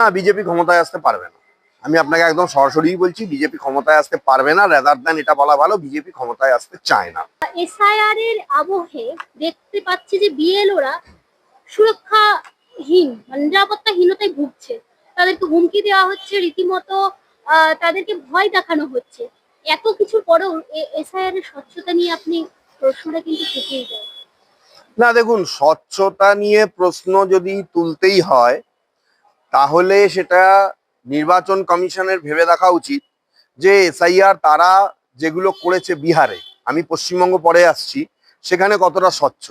না বিজেপি ক্ষমতায় আসতে পারবে না। আমি আপনাকে একদম সরাসরি বলছি বিজেপি ক্ষমতায় আসতে পারবে না রেদার দেন এটা বলা ভালো বিজেপি ক্ষমতায় আসতে চায় না। এসআইআর এর আবহে দেখতে পাচ্ছি যে বিএলওরা সুরক্ষাহীন মানে নিরাপত্তাহীনতায় ভুগছে। তাদেরকে হুমকি দেওয়া হচ্ছে রীতিমতো তাদেরকে ভয় দেখানো হচ্ছে। এত কিছুর পরেও এসআইআর এর স্বচ্ছতা নিয়ে আপনি প্রশ্নটা কিন্তু থেকেই যায় না দেখুন স্বচ্ছতা নিয়ে প্রশ্ন যদি তুলতেই হয় তাহলে সেটা নির্বাচন কমিশনের ভেবে দেখা উচিত যে এসআইআর তারা যেগুলো করেছে বিহারে, আমি পশ্চিমবঙ্গ পরে আসছি, সেখানে কতটা স্বচ্ছ।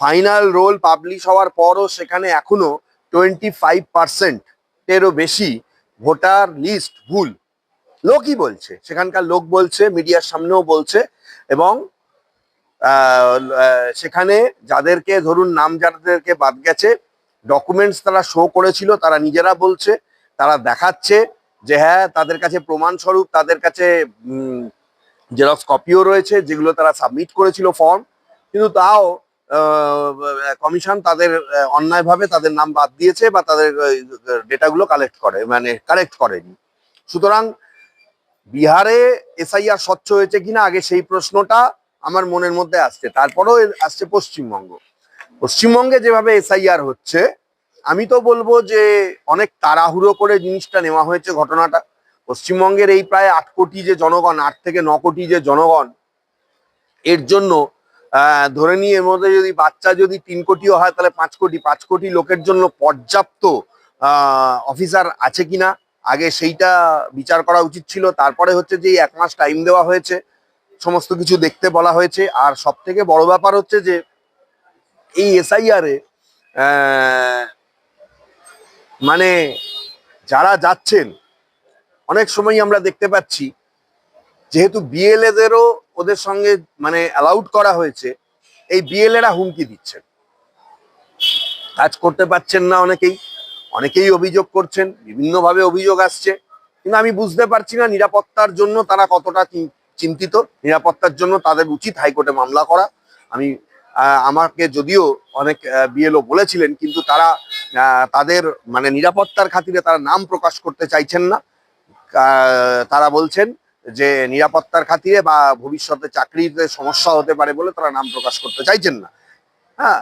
ফাইনাল রোল পাবলিশ হওয়ার পরও সেখানে এখনও টোয়েন্টি ফাইভ পার্সেন্টেরও বেশি ভোটার লিস্ট ভুল। লোকই বলছে, সেখানকার লোক বলছে, মিডিয়ার সামনেও বলছে এবং সেখানে যাদেরকে, ধরুন নাম যাদেরকে বাদ গেছে ডকুমেন্টস তারা শো করেছিল, তারা নিজেরা বলছে, তারা দেখাচ্ছে যে হ্যাঁ তাদের কাছে প্রমাণস্বরূপ, তাদের কাছে জেরক্স কপিও রয়েছে, যেগুলো তারা সাবমিট করেছিল ফর্ম কিন্তু তাও কমিশন তাদের অন্যায়ভাবে তাদের নাম বাদ দিয়েছে বা তাদের ডেটাগুলো কালেক্ট করে মানে কালেক্ট করেনি। সুতরাং বিহারে এসআইআর স্বচ্ছ হয়েছে কিনা, আগে সেই প্রশ্নটা আমার মনের মধ্যে আসছে, তারপরেও আসছে পশ্চিমবঙ্গ। পশ্চিমবঙ্গে যেভাবে এসআইআর হচ্ছে, আমি তো বলব যে অনেক তাড়াহুড়ো করে জিনিসটা নেওয়া হয়েছে ঘটনাটা। পশ্চিমবঙ্গের এই প্রায় আট কোটি যে জনগণ, আট থেকে ন কোটি যে জনগণ, এর জন্য ধরে নিয়ে এর মধ্যে যদি বাচ্চা যদি তিন কোটিও হয়, তাহলে পাঁচ কোটি পাঁচ কোটি লোকের জন্য পর্যাপ্ত অফিসার আছে কিনা? আগে সেইটা বিচার করা উচিত ছিল। তারপরে হচ্ছে যে এক মাস টাইম দেওয়া হয়েছে। সমস্ত কিছু দেখতে বলা হয়েছে। আর সব থেকে বড় ব্যাপার হচ্ছে যে এই এসআইআর মানে যারা যাচ্ছেন, অনেক সময় আমরা দেখতে পাচ্ছি, যেহেতু বিএলএদেরও ওদের সঙ্গে মানে অ্যালাউড করা হয়েছে, এই বিএলএরা হুমকি দিচ্ছেন। কাজ করতে পারছেন না অনেকেই অনেকেই অভিযোগ করছেন, বিভিন্নভাবে অভিযোগ আসছে, কিন্তু আমি বুঝতে পারছি না নিরাপত্তার জন্য তারা কতটা চিন- চিন্তিত, নিরাপত্তার জন্য তাদের উচিত হাইকোর্টে মামলা করা। আমি আমাকে যদিও অনেক বিএলও বলেছিলেন, কিন্তু তারা তাদের মানে নিরাপত্তার খাতিরে তারা নাম প্রকাশ করতে চাইছেন না। তারা বলছেন যে নিরাপত্তার খাতিরে বা ভবিষ্যতে চাকরিতে সমস্যা হতে পারে বলে তারা নাম প্রকাশ করতে চাইছেন না। হ্যাঁ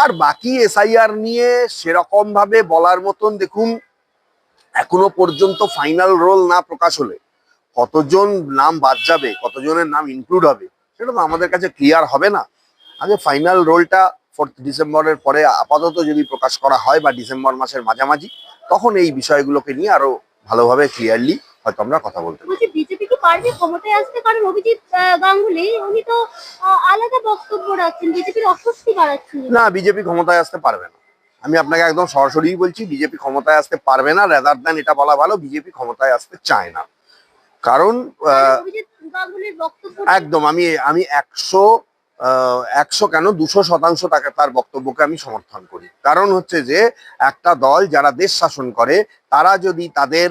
আর বাকি এসআইআর নিয়ে সেরকম ভাবে বলার মতন দেখুন, এখনও পর্যন্ত ফাইনাল রোল না প্রকাশ হলে কতজন নাম বাদ যাবে, কতজনের নাম ইনক্লুড হবে, সেটা তো আমাদের কাছে ক্লিয়ার হবে না। আগে ফাইনাল রোলটা ফোর্থ ডিসেম্বরের পরে আপাতত যদি প্রকাশ করা হয় বা ডিসেম্বর মাসের মাঝামাঝি তখন এই বিষয়গুলোকে নিয়ে আরও ভালোভাবে ক্লিয়ারলি হয়তো আমরা কথা বলতে পারি। বিজেপি কি পারবে ক্ষমতায় আসতে? কারণ অভিজিৎ গাঙ্গুলি উনি তো আলাদা বক্তব্য রাখছেন বিজেপির অস্বস্তি বাড়াচ্ছেন। না বিজেপি ক্ষমতায় আসতে পারবে না। আমি আপনাকে একদম সরাসরি বলছি বিজেপি ক্ষমতায় আসতে পারবে না রেদার দেন এটা বলা ভালো বিজেপি ক্ষমতায় আসতে চায় না। কারণ একদম আমি আমি একশো একশো কেন? দুশো শতাংশ তাকে তার বক্তব্যকে আমি সমর্থন করি। কারণ হচ্ছে যে, একটা দল যারা দেশ শাসন করে, তারা যদি তাদের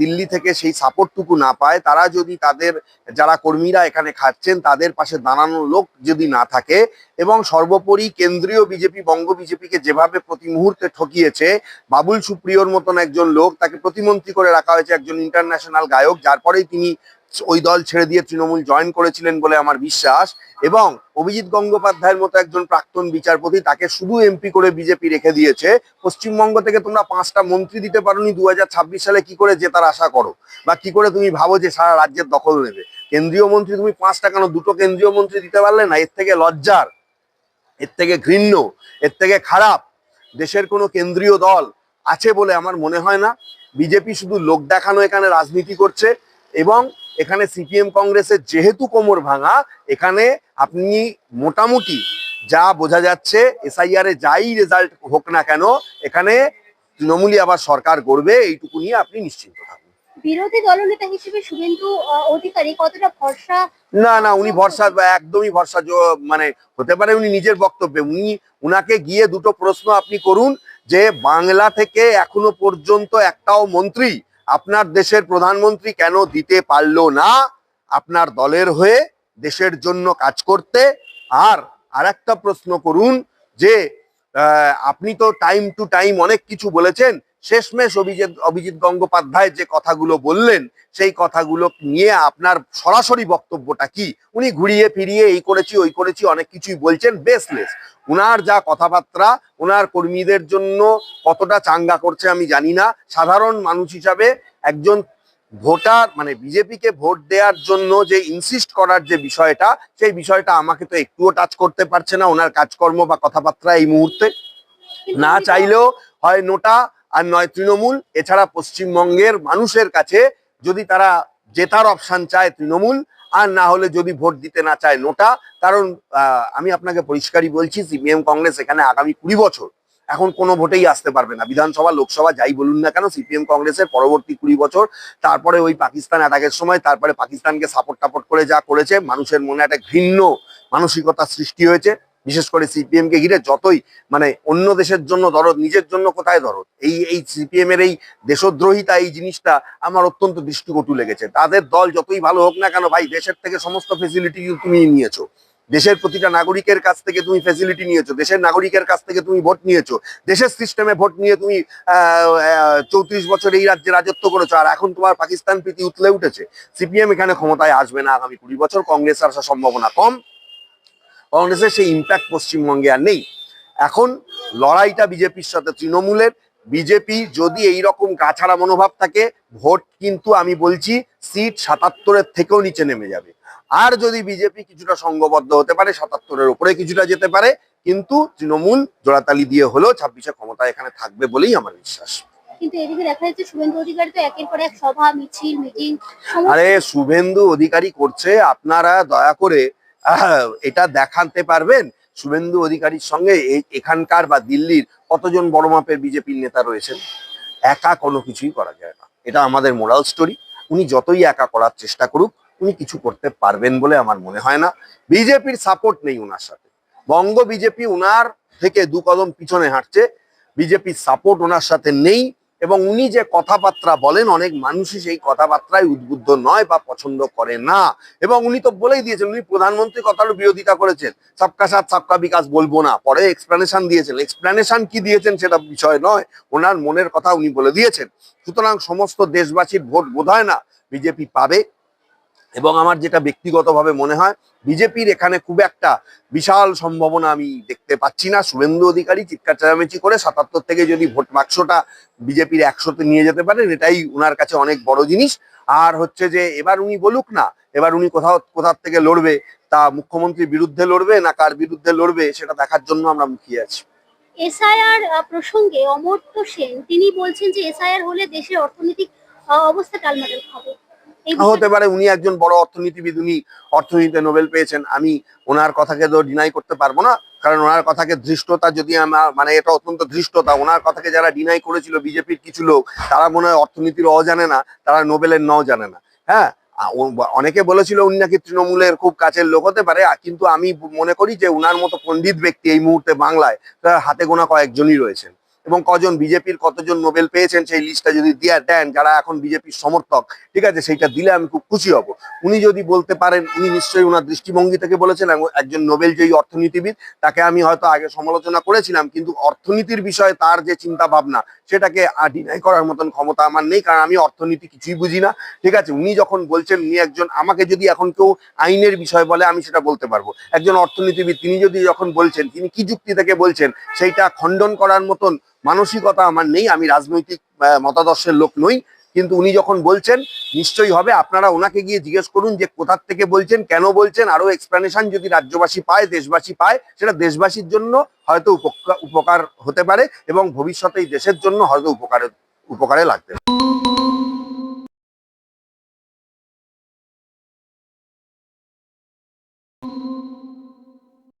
দিল্লি থেকে সেই সাপোর্টটুকু না পায়, তারা যদি তাদের যারা কর্মীরা এখানে খাচ্ছেন, তাদের পাশে দাঁড়ানোর লোক যদি না থাকে এবং সর্বোপরি কেন্দ্রীয় বিজেপি, বঙ্গ বিজেপিকে যেভাবে প্রতি মুহূর্তে ঠকিয়েছে, বাবুল সুপ্রিয়র মতন একজন লোক, তাকে প্রতিমন্ত্রী করে রাখা হয়েছে একজন ইন্টারন্যাশনাল গায়ক, যার পরেই তিনি ওই দল ছেড়ে দিয়ে তৃণমূল জয়েন করেছিলেন বলে আমার বিশ্বাস। এবং অভিজিৎ গঙ্গোপাধ্যায়ের মতো একজন প্রাক্তন বিচারপতি তাকে শুধু এমপি করে বিজেপি রেখে দিয়েছে। পশ্চিমবঙ্গ থেকে তোমরা পাঁচটা মন্ত্রী দিতে পারোনি দুহাজার ছাব্বিশ সালে, কি করে জেতার আশা করো? বা কি করে তুমি ভাবো যে সারা রাজ্যের দখল নেবে? কেন্দ্রীয় মন্ত্রী তুমি পাঁচটা কেন? দুটো কেন্দ্রীয় মন্ত্রী দিতে পারলে না? এর থেকে লজ্জার, এর থেকে ঘৃণ্য, এর থেকে খারাপ দেশের কোনো কেন্দ্রীয় দল আছে বলে আমার মনে হয় না। বিজেপি শুধু লোক দেখানো এখানে রাজনীতি করছে। এবং এখানে সিপিএম কংগ্রেসের যেহেতু কোমর ভাঙা এখানে আপনি মোটামুটি যা বোঝা যাচ্ছে এসআইআর এ যাই রেজাল্ট হোক না কেন এখানে তৃণমূলই আবার সরকার গড়বে এইটুকু নিয়ে আপনি নিশ্চিন্ত থাকুন। বিরোধী দলনেতা হিসেবে শুভেন্দু অধিকারী কতটা ভরসা? না না উনি ভরসা একদমই ভরসা মানে হতে পারে উনি নিজের বক্তব্যে উনি উনাকে গিয়ে দুটো প্রশ্ন আপনি করুন যে বাংলা থেকে এখনও পর্যন্ত একটাও মন্ত্রী আপনার দেশের প্রধানমন্ত্রী কেন দিতে পারল না? আপনার দলের হয়ে দেশের জন্য কাজ করতে? আর আরেকটা প্রশ্ন করুন যে আপনি তো টাইম টু টাইম অনেক কিছু বলেছেন। শেষমেশ অভিজিৎ অভিজিৎ গঙ্গোপাধ্যায় যে কথাগুলো বললেন, সেই কথাগুলো নিয়ে আপনার সরাসরি বক্তব্যটা কি? উনি ঘুরিয়ে ফিরিয়ে এই করেছি, ওই করেছি, অনেক কিছুই বলছেন বেসলেস উনার যা কথাবার্তা ওনার কর্মীদের জন্য কতটা চাঙ্গা করছে আমি জানি না। সাধারণ মানুষ হিসাবে একজন ভোটার মানে বিজেপিকে ভোট দেওয়ার জন্য যে ইনসিস্ট করার যে বিষয়টা, সেই বিষয়টা আমাকে তো একটুও টাচ করতে পারছে না। ওনার কাজকর্ম বা কথাবার্তা এই মুহূর্তে না চাইলেও হয় নোটা আর নয় তৃণমূল। এছাড়া পশ্চিমবঙ্গের মানুষের কাছে যদি তারা জেতার অপশন চায় তৃণমূল, আর না হলে যদি ভোট দিতে না চায় নোটা, কারণ আমি আপনাকে পরিষ্কারই বলছি, সিপিএম, কংগ্রেস এখানে আগামী কুড়ি বছর এখন কোনো ভোটেই আসতে পারবে না। বিধানসভা, লোকসভা, যাই বলুন না কেন, সিপিএম কংগ্রেসের পরবর্তী কুড়ি বছর, তারপরে ওই পাকিস্তান অ্যাটাকের সময়, তারপরে পাকিস্তানকে সাপোর্ট টাপোর্ট করে যা করেছে, মানুষের মনে একটা ঘৃণ্য মানসিকতা সৃষ্টি হয়েছে। বিশেষ করে সিপিএম কে ঘিরে যতই মানে অন্য দেশের জন্য দরদ, নিজের জন্য কোথায় দরদ? এই এই সিপিএম এর এই দেশদ্রোহিতা, এই জিনিসটা আমার অত্যন্ত দৃষ্টিকটু লেগেছে। তাদের দল যতই ভালো হোক না কেন, ভাই, দেশের থেকে সমস্ত ফেসিলিটি তুমি নিয়েছো। দেশের প্রতিটা নাগরিকের কাছ থেকে তুমি ফেসিলিটি নিয়েছো, দেশের নাগরিকের কাছ থেকে তুমি ভোট নিয়েছো, দেশের সিস্টেমে ভোট নিয়ে তুমি চৌত্রিশ বছর এই রাজ্যে রাজত্ব করেছ, আর এখন তোমার পাকিস্তান প্রীতি উতলে উঠেছে, সিপিএম এখানে ক্ষমতায় আসবে না আগামী কুড়ি বছর, কংগ্রেস আসার সম্ভাবনা কম, কংগ্রেসের সেই ইম্প্যাক্ট পশ্চিমবঙ্গে আর নেই। এখন লড়াইটা বিজেপির সাথে তৃণমূলের বিজেপি যদি এই রকম গাছাড়া মনোভাব থাকে ভোট কিন্তু আমি বলছি সিট সাতাত্তরের থেকেও নিচে নেমে যাবে। আর যদি বিজেপি কিছুটা সংঘবদ্ধ হতে পারে সাতাত্তরের উপরে কিছুটা যেতে পারে কিন্তু তৃণমূল জোড়াতালি দিয়ে হলেও ছাব্বিশে ক্ষমতা এখানে থাকবে বলেই আমার বিশ্বাস। কিন্তু এদিকে দেখা যাচ্ছে শুভেন্দু অধিকারী তো একের পর এক সভা মিছিল মিটিং আরে শুভেন্দু অধিকারী করছে আপনারা দয়া করে আহ, এটা দেখাতে পারবেন? শুভেন্দু অধিকারীর সঙ্গে এখানকার বা দিল্লির কতজন বড় মাপের বিজেপির নেতা রয়েছেন, একা কোনো কিছুই করা যায় না। এটা আমাদের মোরাল স্টোরি উনি যতই একা করার চেষ্টা করুক, উনি কিছু করতে পারবেন বলে আমার মনে হয় না। বিজেপির সাপোর্ট নেই ওনার সাথে। বঙ্গ বিজেপি উনার থেকে দু কদম পিছনে হাঁটছে, বিজেপির সাপোর্ট ওনার সাথে নেই। এবং উনি যে কথাবার্তা বলেন, অনেক মানুষই সেই কথাবার্তায় উদ্বুদ্ধ নয় বা পছন্দ করে না। এবং উনি তো বলেই দিয়েছেন, উনি প্রধানমন্ত্রী কথারও বিরোধিতা করেছেন। সবকা সাথ, সবকা বিকাশ বলব না। পরে এক্সপ্লেনেশন দিয়েছেন। এক্সপ্লেনেশন কি দিয়েছেন সেটা বিষয় নয়। ওনার মনের কথা উনি বলে দিয়েছেন। সুতরাং সমস্ত দেশবাসীর ভোট বোধ না, বিজেপি পাবে। এবং আমার যেটা ব্যক্তিগতভাবে মনে হয়, বিজেপির এখানে খুব একটা বিশাল সম্ভাবনা আমি দেখতে পাচ্ছি না। শুভেন্দু অধিকারী, চিৎকার চেঁচামেচি করে সাতাত্তর থেকে যদি ভোট বাক্সটা বিজেপির একশোতে নিয়ে যেতে পারেন, এটাই ওনার কাছে অনেক বড় জিনিস। আর হচ্ছে যে, এবার উনি বলুক না, এবার উনি কোথাও, কোথার থেকে লড়বে, তা মুখ্যমন্ত্রীর বিরুদ্ধে লড়বে না কার বিরুদ্ধে লড়বে, সেটা দেখার জন্য আমরা মুখিয়ে আছি। এসআইআর প্রসঙ্গে অমর্ত্য সেন, তিনি বলছেন যে, এসআইআর হলে দেশের অর্থনৈতিক অবস্থা হবে। হতে পারে উনি একজন বড় অর্থনীতিবিদ উনি অর্থনীতিতে নোবেল পেয়েছেন। আমি ওনার কথাকে তো ডিনাই করতে পারব না কারণ ওনার কথাকে ধৃষ্টতা যদি আমার মানে এটা অত্যন্ত ধৃষ্টতা ওনার কথাকে যারা ডিনাই করেছিল বিজেপির কিছু লোক তারা মনে হয় অর্থনীতির অ জানে না তারা নোবেলের নও জানে না। হ্যাঁ? অনেকে বলেছিল উনি নাকি তৃণমূলের খুব কাছের লোক হতে পারে কিন্তু আমি মনে করি যে উনার মতো পণ্ডিত ব্যক্তি এই মুহূর্তে বাংলায় তার হাতে গোনা কয়েকজনই রয়েছেন। এবং কজন বিজেপির কতজন নোবেল পেয়েছেন সেই লিস্টটা যদি দিয়ে দেন, যারা এখন বিজেপির সমর্থক, ঠিক আছে? সেইটা দিলে আমি খুব খুশি হব। উনি যদি বলতে পারেন, উনি নিশ্চয়ই ওনার দৃষ্টিভঙ্গি থেকে বলেছেন একজন নোবেল জয়ী অর্থনীতিবিদ, তাকে আমি হয়তো আগে সমালোচনা করেছিলাম, কিন্তু অর্থনীতির বিষয়ে তার যে চিন্তা ভাবনা সেটাকে ডিনাই করার মতন ক্ষমতা আমার নেই, কারণ আমি অর্থনীতি কিছুই বুঝি না, ঠিক আছে? উনি যখন বলছেন, উনি একজন, আমাকে যদি এখন কেউ আইনের বিষয় বলে, আমি সেটা বলতে পারব। একজন অর্থনীতিবিদ, তিনি যদি যখন বলছেন, তিনি কি যুক্তি থেকে বলছেন, সেইটা খণ্ডন করার মতন মানসিকতা আমার নেই, আমি রাজনৈতিক মতাদর্শের লোক নই, কিন্তু উনি যখন বলছেন, নিশ্চয়ই হবে, আপনারা ওনাকে গিয়ে জিজ্ঞেস করুন যে কোথার থেকে বলছেন, কেন বলছেন আরও এক্সপ্লেনেশন যদি রাজ্যবাসী পায়, দেশবাসী পায়, সেটা দেশবাসীর জন্য হয়তো উপকা- উপকার হতে পারে এবং ভবিষ্যতে এই দেশের জন্য হয়তো উপকারে উপকারে লাগবে